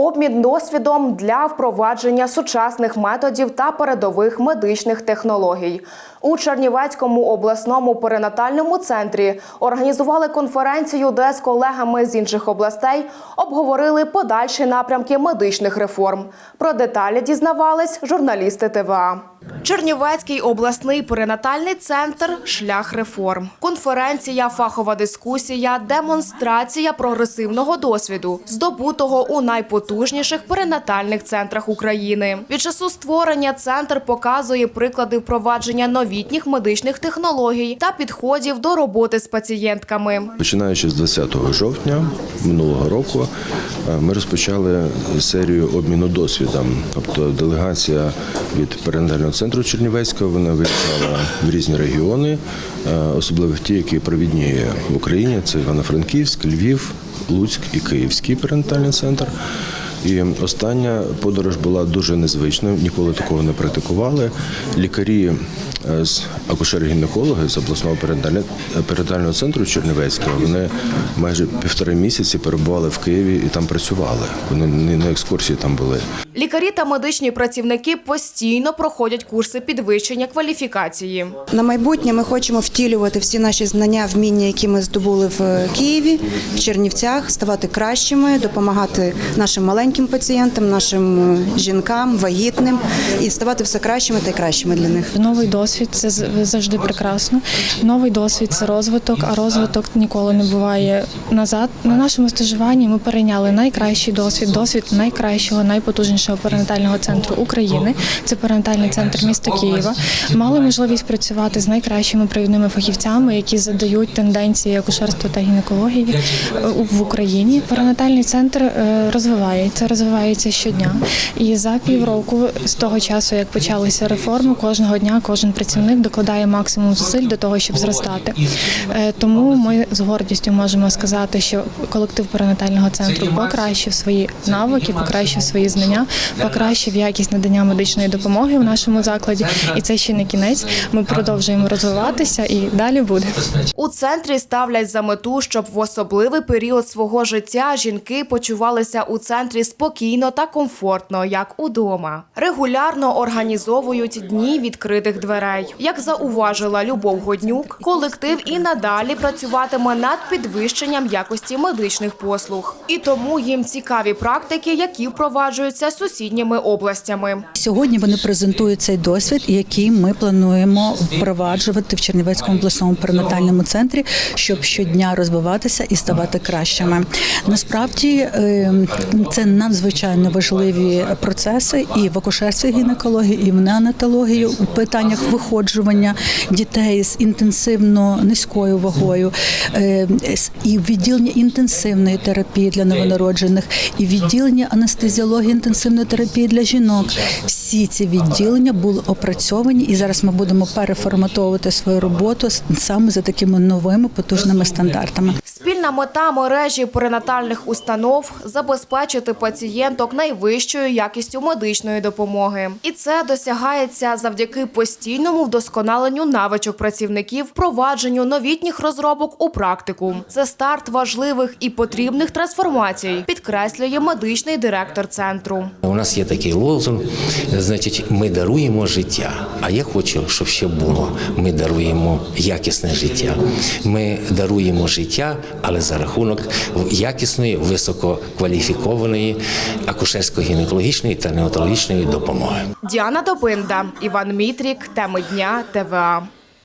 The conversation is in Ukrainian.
Обмін досвідом для впровадження сучасних методів та передових медичних технологій у Чернівецькому обласному перинатальному центрі організували конференцію, де з колегами з інших областей обговорили подальші напрямки медичних реформ. Про деталі дізнавались журналісти ТВА. Чернівецький обласний перинатальний центр Шлях реформ. Конференція, фахова дискусія, демонстрація прогресивного досвіду, здобутого у найпотужніших перинатальних центрах України. Від часу створення центр показує приклади впровадження новітніх медичних технологій та підходів до роботи з пацієнтками. Починаючи з 20 жовтня минулого року, е, ми розпочали серію обміну досвідом. Тобто делегація від перинатального центру Чернівецького вона виїжджала в різні регіони, е, особливо ті, які провідні в Україні. Це Івано-Франківськ, Львів, Луцьк і Київський перинатальний центр. І остання подорож була дуже незвичною, ніколи такого не практикували. Лікарі е, з акушер-гінекологи з обласного перинатального центру Чернівецького вони майже півтори місяці перебували в Києві і там працювали. Вони не на екскурсії там були. Лікарі та медичні працівники постійно проходять курси підвищення кваліфікації. На майбутнє ми хочемо втілювати всі наші знання, вміння, які ми здобули в Києві, в Чернівцях, ставати кращими, допомагати нашим маленьким пацієнтам, нашим е, жінкам, вагітним і ставати все кращими та й кращими для них. Новий досвід це з- завжди прекрасно. Новий досвід це розвиток, а розвиток ніколи не буває назад. На нашому стажуванні ми перейняли найкращий досвід, досвід найкращого, найпотужнішого перинатального центру України. Це перинатальний центр міста Києва. Мали можливість працювати з найкращими провідними фахівцями, які задають тенденції акушерства та гінекології е, в Україні. Перинатальний центр е, розвивається, розвивається щодня. І за півроку з того часу, як почалися реформи, кожного дня кожен працівник докладає максимум зусиль до того, щоб зростати. Е, Тому ми з гордістю можемо сказати, що колектив перинатального центру покращив свої навики, покращив свої знання, покращив якість надання медичної допомоги в нашому закладі. І це ще не кінець. Ми продовжуємо розвиватися і далі буде. У центрі ставлять за мету, щоб в особливий період свого життя жінки почувалися у центрі спокійно та комфортно, як удома. Регулярно організовують дні відкритих дверей. Як зауважила Любов Годнюк, колектив і надалі працюватиме над підвищенням якості медичних послуг. І тому їм цікаві практики, які впроваджуються сусідніми областями. Сьогодні вони презентують цей досвід, який ми плануємо впроваджувати в Чернівецькому обласному перинатальному центрі, щоб щодня розвиватися і ставати кращими. Насправді е, це надзвичайно важливі процеси і в акушерстві гінекології, і в неонатології у питаннях виходжування дітей з інтенсивно низькою вагою, е, і в відділенні інтенсивної терапії для новонароджених, і в відділенні анестезіології інтенсивної терапії для жінок. Всі ці відділення були опрацьовані, і зараз ми будемо переформатовувати свою роботу саме за такими новими потужними стандартами. Спільна мета мережі перинатальних установ забезпечити пацієнток найвищою якістю медичної допомоги, і це досягається завдяки постійному вдосконаленню навичок працівників, впровадженню новітніх розробок у практику. Це старт важливих і потрібних трансформацій, підкреслює медичний директор центру. У нас є такий лозунг, значить, ми даруємо життя. А я хочу, щоб ще було. Ми даруємо якісне життя. Ми даруємо життя, але за рахунок якісної, висококваліфікованої акушерсько-гінекологічної та неонатологічної допомоги. Діана Добинда, Іван Мітрік, теми дня ТВА.